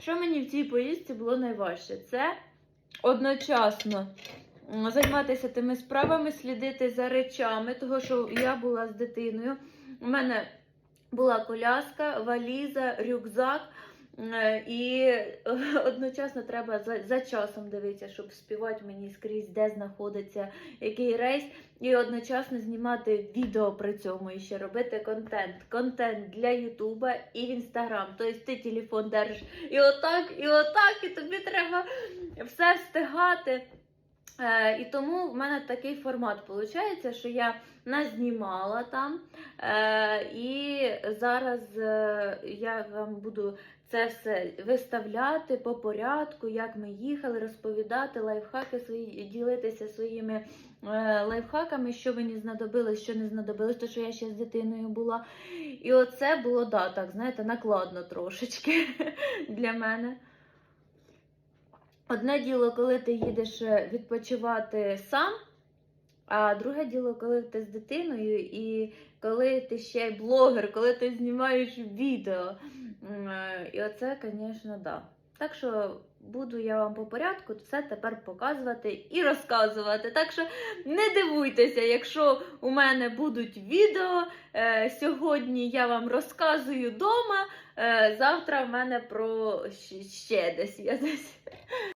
Що мені в цій поїздці було найважче? Це одночасно займатися тими справами, слідити за речами, того що я була з дитиною. У мене була коляска, валіза, рюкзак. Е, І е, одночасно треба за, за часом дивитися, щоб співати мені скрізь, де знаходиться який рейс, і одночасно знімати відео при цьому і ще робити контент. Контент для Ютуба і в Інстаграм. Тобто ти телефон держиш і отак, і отак, і тобі треба все встигати. Е, і тому в мене такий формат виходить, що я назнімала там. І зараз е, я вам буду це все виставляти по порядку, як ми їхали, розповідати лайфхаки свої, ділитися своїми е, лайфхаками, що мені знадобилось, що не знадобилось, то що я ще з дитиною була. І оце було, да, так, знаєте, накладно трошечки для мене. Одне діло, коли ти їдеш е, відпочивати сам, а друге діло, коли ти з дитиною, і коли ти ще й блогер, коли ти знімаєш відео. Е, І оце, звісно, да. Так що буду я вам по порядку все тепер показувати і розказувати. Так що не дивуйтеся, якщо у мене будуть відео. Е, сьогодні я вам розказую вдома, е, завтра в мене про ще десь я десь.